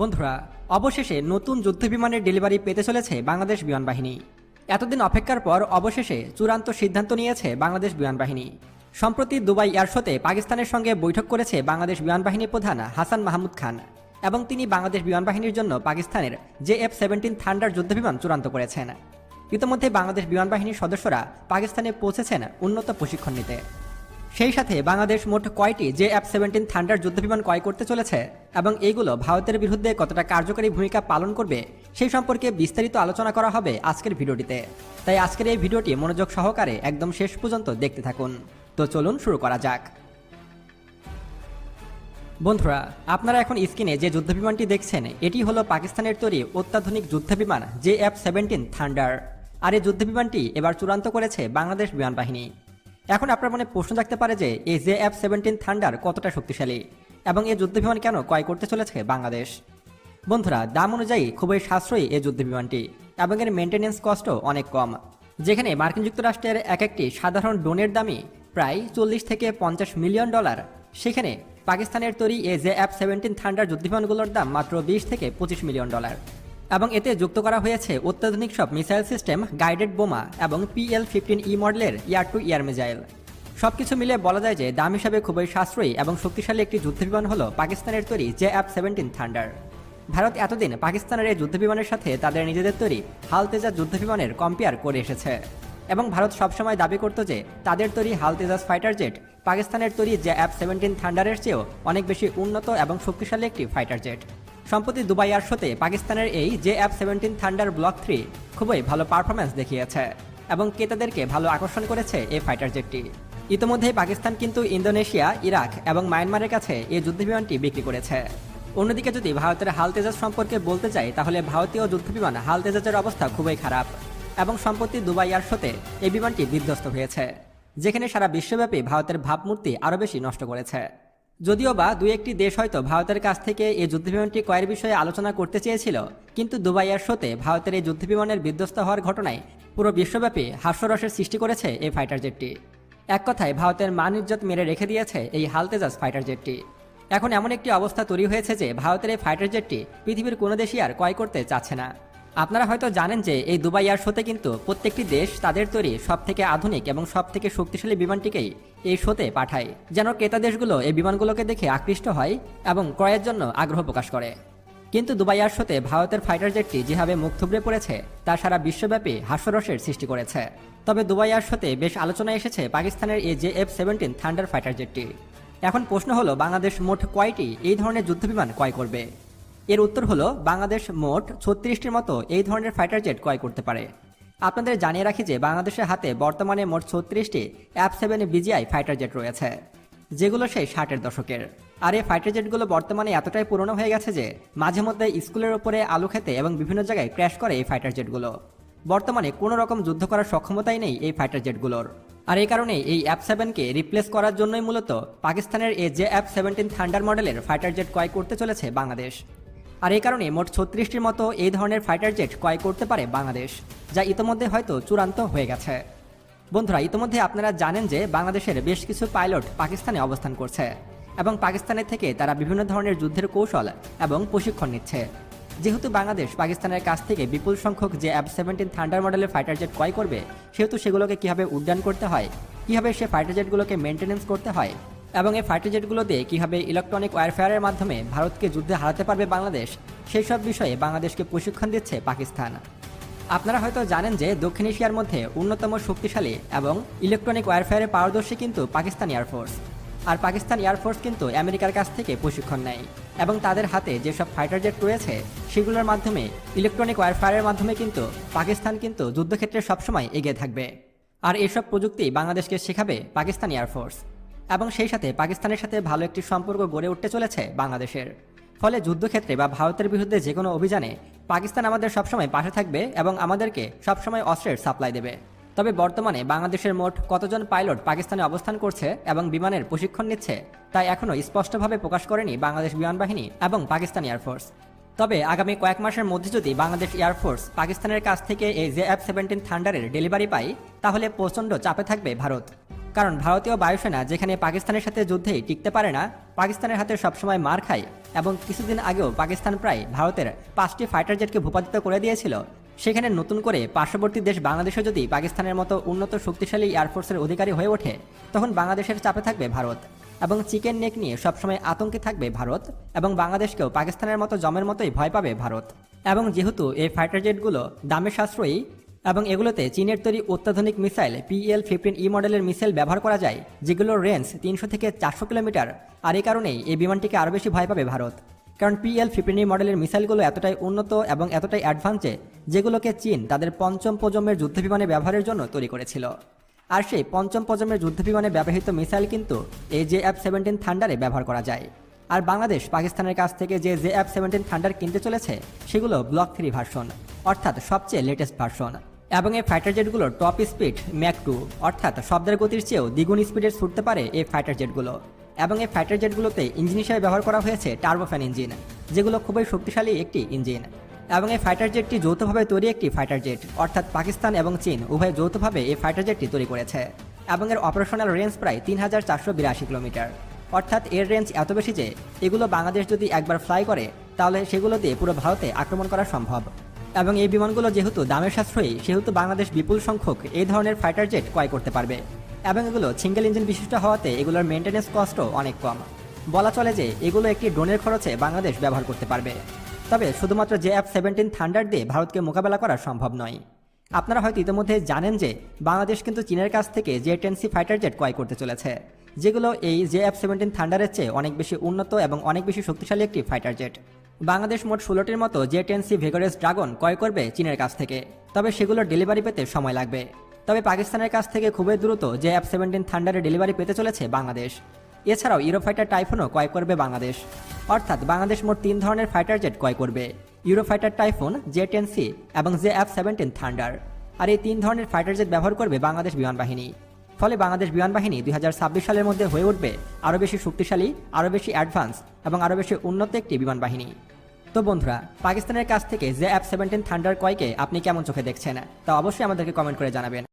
বন্ধুরা, অবশেষে নতুন যুদ্ধবিমানের ডেলিভারি পেতে চলেছে বাংলাদেশ বিমান বাহিনী। এতদিন অপেক্ষার পর অবশেষে চূড়ান্ত সিদ্ধান্ত নিয়েছে বাংলাদেশ বিমান বাহিনী। সম্প্রতি দুবাই এয়ারশোতে পাকিস্তানের সঙ্গে বৈঠক করেছে বাংলাদেশ বিমান বাহিনীর প্রধান হাসান মাহমুদ খান এবং তিনি বাংলাদেশ বিমান বাহিনীর জন্য পাকিস্তানের জে এফ সেভেন্টিন থান্ডার যুদ্ধবিমান চূড়ান্ত করেছেন। ইতিমধ্যে বাংলাদেশ বিমান বাহিনীর সদস্যরা পাকিস্তানে পৌঁছেছেন উন্নত প্রশিক্ষণ নিতে। সেই সাথে বাংলাদেশ মোট কয়টি জে এফ সেভেন্টিন থান্ডার যুদ্ধবিমান ক্রয় করতে চলেছে এবং এইগুলো ভারতের বিরুদ্ধে কতটা কার্যকরী ভূমিকা পালন করবে সেই সম্পর্কে বিস্তারিত আলোচনা করা হবে আজকের ভিডিওটিতে। তাই আজকের এই ভিডিওটি মনোযোগ সহকারে একদম শেষ পর্যন্ত দেখতে থাকুন। তো চলুন শুরু করা যাক। বন্ধুরা, আপনারা এখন স্ক্রিনে যে যুদ্ধবিমানটি দেখছেন, এটি হলো পাকিস্তানের তৈরি অত্যাধুনিক যুদ্ধবিমান জে এফ সেভেন্টিন থান্ডার। আর এই যুদ্ধবিমানটি এবার চূড়ান্ত করেছে বাংলাদেশ বিমান বাহিনী। এখন আপনার মনে প্রশ্ন থাকতে পারে যে এই জে এফ সেভেন্টিন থান্ডার কতটা শক্তিশালী এবং এই যুদ্ধবিমান কেন ক্রয় করতে চলেছে বাংলাদেশ? বন্ধুরা, দাম অনুযায়ী খুবই সাশ্রয়ী এই যুদ্ধবিমানটি এবং এর মেনটেন্যান্স কস্টও অনেক কম। যেখানে মার্কিন যুক্তরাষ্ট্রের এক একটি সাধারণ ড্রোনের দামই প্রায় চল্লিশ থেকে পঞ্চাশ মিলিয়ন ডলার। সেখানে পাকিস্তানের তৈরি এ জে এফ সেভেন্টিন থান্ডার যুদ্ধবিমানগুলোর দাম মাত্র বিশ থেকে পঁচিশ মিলিয়ন ডলার। এবং এতে যুক্ত করা হয়েছে অত্যাধুনিক সব মিসাইল সিস্টেম, গাইডেড বোমা এবং পিএল ফিফটিন ই মডেলের ইয়ার টু ইয়ার মিসাইল। সবকিছু মিলে বলা যায় যে দাম হিসাবে খুবই সাশ্রয়ী এবং শক্তিশালী একটি যুদ্ধবিমান হল পাকিস্তানের তৈরি J F seventeen thunder. Bharat এতদিন পাকিস্তানের এই যুদ্ধবিমানের সাথে তাদের নিজেদের তৈরি হালতেজা যুদ্ধবিমানের কম্পেয়ার করে এসেছে। এবং ভারত সবসময় দাবি করত যে তাদের তৈরি হালতেজাস ফাইটার জেট পাকিস্তানের তৈরি জে এফ সেভেন্টিন থান্ডারের চেয়েও অনেক বেশি উন্নত এবং শক্তিশালী একটি ফাইটার জেট সম্প্রতি দুবাই আর শোতে পাকিস্তানের এই J F seventeen thunder block three খুবই ভালো পারফরম্যান্স দেখিয়েছে এবং ক্রেতাদেরকে ভালো আকর্ষণ করেছে এই ফাইটার জেটটি ইতিমধ্যেই পাকিস্তান কিন্তু ইন্দোনেশিয়া, ইরাক এবং মায়ানমারের কাছে এই যুদ্ধবিমানটি বিক্রি করেছে। অন্যদিকে যদি ভারতের হাল তেজাজ সম্পর্কে বলতে চাই তাহলে ভারতীয় যুদ্ধবিমান হাল তেজাজের অবস্থা খুবই খারাপ এবং সম্প্রতি দুবাই আর শোতে এই বিমানটি বিধ্বস্ত হয়েছে, যেখানে সারা বিশ্বব্যাপী ভারতের ভাবমূর্তি আরও বেশি নষ্ট করেছে। যদিও বা দুই একটি দেশ হয়তো ভারতের কাছ থেকে এই যুদ্ধবিমানটি ক্রয়ের বিষয়ে আলোচনা করতে চেয়েছিল, কিন্তু দুবাই আর শোতে ভারতের এই যুদ্ধবিমানের বিধ্বস্ত হওয়ার ঘটনায় পুরো বিশ্বব্যাপী হাস্যরসের সৃষ্টি করেছে এই ফাইটার জেটটি। এক কথায়, ভারতের মান ইজ্জত মেরে রেখে দিয়েছে এই হালতেজাজ ফাইটার জেটটি। এখন এমন একটি অবস্থা তৈরি হয়েছে যে ভারতের এই ফাইটার জেটটি পৃথিবীর কোনো দেশই আর ক্রয় করতে চাচ্ছে না। আপনারা হয়তো জানেন যে এই দুবাই এয়ার শোতে কিন্তু প্রত্যেকটি দেশ তাদের তৈরি সব থেকে আধুনিক এবং সব থেকে শক্তিশালী বিমানটিকেই এই শোতে পাঠায়, যেন ক্রেতা দেশগুলো এই বিমানগুলোকে দেখে আকৃষ্ট হয় এবং ক্রয়ের জন্য আগ্রহ প্রকাশ করে। কিন্তু দুবাই এয়ার শোতে ভারতের ফাইটার জেটটি যেভাবে মুখ থুবড়ে পড়েছে, তা সারা বিশ্বব্যাপী হাস্যরসের সৃষ্টি করেছে। তবে দুবাই এয়ার শোতে বেশ আলোচনায় এসেছে পাকিস্তানের এই J F seventeen thunder fighter জেটটি। এখন প্রশ্ন হলো, বাংলাদেশ মোট কয়টি এই ধরনের যুদ্ধবিমান ক্রয় করবে? এর উত্তর হলো, বাংলাদেশ মোট ছত্রিশটির মতো এই ধরনের ফাইটার জেট ক্রয় করতে পারে। আপনাদের জানিয়ে রাখি যে, বাংলাদেশের হাতে বর্তমানে মোট ছত্রিশটি F seven BGI fighter jet রয়েছে, যেগুলো সেই ষাটের দশকের। আর এই ফাইটার জেটগুলো বর্তমানে এতটাই পুরনো হয়ে গেছে যে, মাঝে মধ্যে স্কুলের ওপরে আলু খেতে এবং বিভিন্ন জায়গায় ক্র্যাশ করে এই ফাইটার জেটগুলো বর্তমানে কোনো রকম যুদ্ধ করার সক্ষমতাই নেই এই ফাইটার জেটগুলোর আর এই কারণে এই অ্যাপ সেভেনকে রিপ্লেস করার জন্যই মূলত পাকিস্তানের এই জে অ্যাপ সেভেন্টিন থান্ডার মডেলের ফাইটার জেট ক্রয় করতে চলেছে বাংলাদেশ। আর এই কারণে মোট ছত্রিশটির মতো এই ধরনের ফাইটার জেট ক্রয় করতে পারে বাংলাদেশ, যা ইতোমধ্যে হয়তো চূড়ান্ত হয়ে গেছে। বন্ধুরা, ইতোমধ্যে আপনারা জানেন যে বাংলাদেশের বেশ কিছু পাইলট পাকিস্তানে অবস্থান করছে এবং পাকিস্তানের থেকে তারা বিভিন্ন ধরনের যুদ্ধের কৌশল এবং প্রশিক্ষণ নিচ্ছে। যেহেতু বাংলাদেশ পাকিস্তানের কাছ থেকে বিপুল সংখ্যক যে অ্যাপ সেভেন্টিন থান্ডার মডেলের ফাইটার জেট ক্রয় করবে, সেহেতু সেগুলোকে কীভাবে উড্ডয়ন করতে হয়, কীভাবে সে ফাইটার জেটগুলোকে মেনটেনেন্স করতে হয় এবং এই ফাইটার জেটগুলো দিয়ে কীভাবে ইলেকট্রনিক ওয়ারফেয়ারের মাধ্যমে ভারতকে যুদ্ধে হারাতে পারবে বাংলাদেশ, সেই সব বিষয়ে বাংলাদেশকে প্রশিক্ষণ দিচ্ছে পাকিস্তান। আপনারা হয়তো জানেন যে দক্ষিণ এশিয়ার মধ্যে অন্যতম শক্তিশালী এবং ইলেকট্রনিক ওয়ারফেয়ারে পারদর্শী কিন্তু পাকিস্তান এয়ারফোর্স আর পাকিস্তান এয়ারফোর্স কিন্তু আমেরিকার কাছ থেকে প্রশিক্ষণ নেয় এবং তাদের হাতে যেসব ফাইটার জেট রয়েছে, সেগুলোর মাধ্যমে ইলেকট্রনিক ওয়ারফেয়ারের মাধ্যমে কিন্তু পাকিস্তান কিন্তু যুদ্ধক্ষেত্রে সবসময় এগিয়ে থাকবে। আর এসব প্রযুক্তি বাংলাদেশকে শেখাবে পাকিস্তান এয়ারফোর্স এবং সেই সাথে পাকিস্তানের সাথে ভালো একটি সম্পর্ক গড়ে উঠতে চলেছে বাংলাদেশের। ফলে যুদ্ধক্ষেত্রে বা ভারতের বিরুদ্ধে যে কোনো অভিযানে পাকিস্তান আমাদের সবসময় পাশে থাকবে এবং আমাদেরকে সবসময় অস্ত্রের সাপ্লাই দেবে। তবে বর্তমানে বাংলাদেশের মোট কতজন পাইলট পাকিস্তানে অবস্থান করছে এবং বিমানের প্রশিক্ষণ নিচ্ছে তাই এখনও স্পষ্টভাবে প্রকাশ করেনি বাংলাদেশ বিমান বাহিনী এবং পাকিস্তান এয়ারফোর্স তবে আগামী কয়েক মাসের মধ্যে যদি বাংলাদেশ এয়ারফোর্স পাকিস্তানের কাছ থেকে এই জে এফ সেভেন্টিন থান্ডারের ডেলিভারি পায়, তাহলে প্রচণ্ড চাপে থাকবে ভারত। কারণ ভারতীয় বায়ুসেনা যেখানে পাকিস্তানের সাথে যুদ্ধেই টিকতে পারে না, পাকিস্তানের হাতে সবসময় মার খায় এবং কিছুদিন আগেও পাকিস্তান প্রায় ভারতের পাঁচটি ফাইটার জেটকে ভূপাতিত করে দিয়েছিল। সেখানে নতুন করে পার্শ্ববর্তী দেশ বাংলাদেশে যদি পাকিস্তানের মতো উন্নত শক্তিশালী এয়ারফোর্সের অধিকারী হয়ে ওঠে, তখন বাংলাদেশের চাপে থাকবে ভারত এবং চিকেন নেক নিয়ে সবসময় আতঙ্কে থাকবে ভারত এবং বাংলাদেশকেও পাকিস্তানের মতো জমের মতোই ভয় পাবে ভারত। এবং যেহেতু এই ফাইটার জেটগুলো দামে সাশ্রয়ী এবং এগুলোতে চীনের তৈরি অত্যাধুনিক মিসাইল পিএল ফিফটিন ই মডেলের মিসাইল ব্যবহার করা যায় যেগুলোর রেঞ্জ তিনশো থেকে চারশো কিলোমিটার। আর এই কারণেই এই বিমানটিকে আরও বেশি ভয় পাবে ভারত। কারণ পিএল ফিফটিন ই মডেলের মিসাইলগুলো এতটাই উন্নত এবং এতটাই অ্যাডভান্সে, যেগুলোকে চীন তাদের পঞ্চম প্রজন্মের যুদ্ধবিমানে ব্যবহারের জন্য তৈরি করেছিল। আর সেই পঞ্চম প্রজন্মের যুদ্ধবিমানে ব্যবহৃত মিসাইল কিন্তু এই জে এফ সেভেন্টিন থান্ডারে ব্যবহার করা যায়। আর বাংলাদেশ পাকিস্তানের কাছ থেকে যে জে এফ সেভেন্টিন থান্ডার কিনতে চলেছে, সেগুলো ব্লক থ্রি ভার্সন, অর্থাৎ সবচেয়ে লেটেস্ট ভার্সন। এবং এই ফাইটার জেটগুলোর টপ স্পিড ম্যাক টু অর্থাৎ শব্দের গতির চেয়েও দ্বিগুণ স্পিডে ছুটতে পারে এই ফাইটার জেটগুলো এবং এই ফাইটার জেটগুলোতে ইঞ্জিন হিসেবে ব্যবহার করা হয়েছে টার্বোফ্যান ইঞ্জিন যেগুলো খুবই শক্তিশালী একটি ইঞ্জিন এবং এই ফাইটার জেটটি যৌথভাবে তৈরি একটি ফাইটার জেট অর্থাৎ পাকিস্তান এবং চীন উভয় যৌথভাবে এই ফাইটার জেটটি তৈরি করেছে। এবং এর অপারেশনাল রেঞ্জ প্রায় তিন হাজার চারশো বিরাশি কিলোমিটার। অর্থাৎ এর রেঞ্জ এত বেশি যে, এগুলো বাংলাদেশ যদি একবার ফ্লাই করে, তাহলে সেগুলো দিয়ে পুরো ভারতে আক্রমণ করা সম্ভব। এবং এই বিমানগুলো যেহেতু দামের সাশ্রয়ী, সেহেতু বাংলাদেশ বিপুল সংখ্যক এই ধরনের ফাইটার জেট ক্রয় করতে পারবে। এবং এগুলো সিঙ্গেল ইঞ্জিন বিশিষ্ট হওয়াতে এগুলোর মেনটেন্যান্স কস্টও অনেক কম। বলা চলে যে এগুলো একটি ড্রোনের খরচে বাংলাদেশ ব্যবহার করতে পারবে। তবে শুধুমাত্র জে এফ সেভেন্টিন থান্ডার দিয়ে ভারতকে মোকাবেলা করা সম্ভব নয়। আপনারা হয়তো ইতিমধ্যে জানেন যে বাংলাদেশ কিন্তু চীনের কাছ থেকে J ten C fighter jet ক্রয় করতে চলেছে, যেগুলো এই জে এফ সেভেন্টিন থান্ডারের চেয়ে অনেক বেশি উন্নত এবং অনেক বেশি শক্তিশালী একটি ফাইটার জেট বাংলাদেশ মোট ষোলোটির মতো J ten C vigorous dragon ক্রয় করবে চীনের কাছ থেকে। তবে সেগুলোর ডেলিভারি পেতে সময় লাগবে। তবে পাকিস্তানের কাছ থেকে খুবই দ্রুত জে এফ সেভেন্টিন থান্ডারের ডেলিভারি পেতে চলেছে বাংলাদেশ। এছাড়াও ইউরোফাইটার টাইফোনও ক্রয় করবে বাংলাদেশ। অর্থাৎ বাংলাদেশ মোট তিন ধরনের ফাইটার জেট ক্রয় করবে। Eurofighter typhoon, J ten C এবং জে এফ সেভেন্টিন থান্ডার। আর এই তিন ধরনের ফাইটার জেট ব্যবহার করবে বাংলাদেশ বিমান বাহিনী ফলে বাংলাদেশ বিমান বাহিনী দুই হাজার ছাব্বিশ সালের মধ্যে হয়ে উঠবে আরও বেশি শক্তিশালী, আরও বেশি অ্যাডভান্স এবং আরও বেশি উন্নত একটি বিমান বাহিনী। তো বন্ধুরা, পাকিস্তানের কাছ থেকে জে অ্যাপ সেভেন্টিন থান্ডার কয়কে আপনি কেমন চোখে দেখছেন? তা অবশ্যই আমাদেরকে কমেন্ট করে জানাবেন।